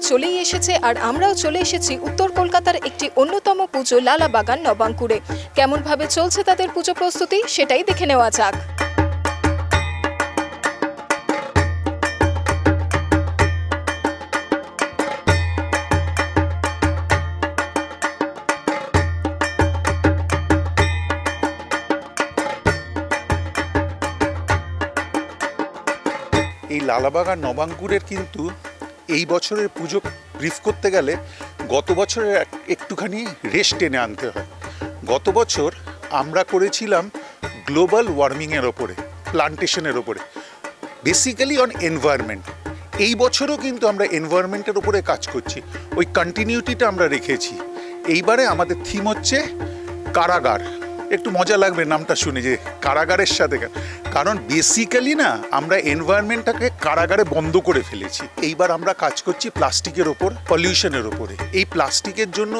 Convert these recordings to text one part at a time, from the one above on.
চলেই এসেছে আর আমরাও চলে এসেছি উত্তর কলকাতার একটি অন্যতম পুজো লালাবাগান নবাঙ্কুরে। কেমনভাবে চলছে তাদের পুজো প্রস্তুতি সেটাই দেখে নেওয়া যাক। এই লালাবাগান নবাঙ্কুরের কিন্তু এই বছরের পুজো ব্রিফ করতে গেলে গত বছরের একটুখানি রেস্ট টেনে আনতে হয়। গত বছর আমরা করেছিলাম গ্লোবাল ওয়ার্মিংয়ের ওপরে প্লান্টেশনের ওপরে বেসিক্যালি অন এনভায়রনমেন্ট এই বছরও কিন্তু আমরা এনভায়রনমেন্টের ওপরে কাজ করছি, ওই কন্টিনিউটিটা আমরা রেখেছি। এইবারে আমাদের থিম হচ্ছে কারাগার। একটু মজা লাগবে নামটা শুনে, যে কারাগারের সাথে। কারণ বেসিক্যালি না, আমরা এনভায়রনমেন্টটাকে কারাগারে বন্ধ করে ফেলেছি। এইবার আমরা কাজ করছি প্লাস্টিকের ওপর পলিউশনের ওপরে। এই প্লাস্টিকের জন্য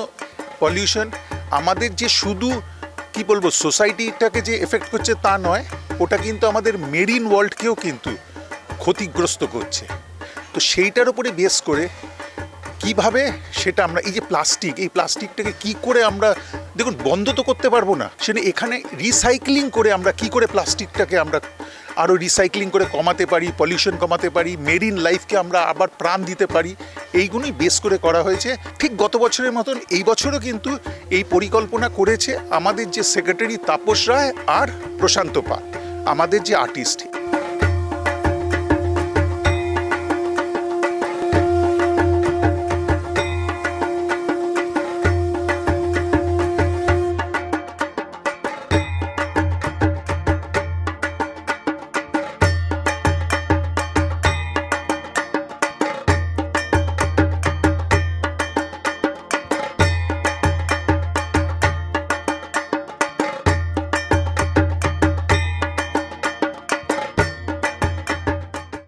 পলিউশন আমাদের যে শুধু, কি বলব সোসাইটিটাকে যে এফেক্ট করছে তা নয়, ওটা কিন্তু আমাদের মেরিন ওয়ার্ল্ডকেও কিন্তু ক্ষতিগ্রস্ত করছে। তো সেইটার উপরে বেস করে কীভাবে সেটা আমরা, এই যে প্লাস্টিক এই প্লাস্টিকটাকে কি করে আমরা দেখুন, বন্ধ তো করতে পারব না। সেটা এখানে রিসাইক্লিং করে আমরা কি করে প্লাস্টিকটাকে আমরা আরও রিসাইক্লিং করে কমাতে পারি পলিউশন কমাতে পারি মেরিন লাইফকে আমরা আবার প্রাণ দিতে পারি, এইগুলোই বেস করে করা হয়েছে। ঠিক গত বছরের মতন এই বছরও কিন্তু এই পরিকল্পনা করেছে আমাদের যে সেক্রেটারি তাপস রায় আর প্রশান্ত পাল, আমাদের যে আর্টিস্ট